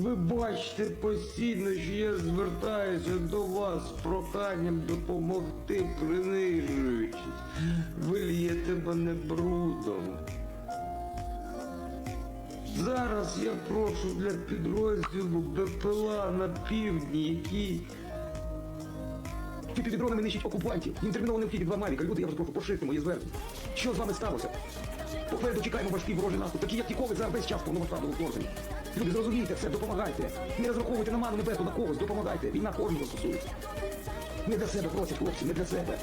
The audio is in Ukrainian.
Ви бачите постійно, що я звертаюся до вас з проханням допомогти, принижуючись. Ви л'єте мене брудом. Зараз я прошу для підрозділу БПЛА на півдні, який Тільки дронами нищить окупантів. Їм терміново необхідні два мавіка. Люди, я вас прошу, поширте моє звернення. Що з вами сталося? Попереду дочекаємо важкий ворожий наступ. Такі, як ніколи зараз весь час повномасштабного вторгнення. Люди, зрозумійте все, допомагайте. Не розраховуйте на ману небесну, на когось, допомагайте. Війна кожного стосується. Не для себе просять хлопці, не для себе.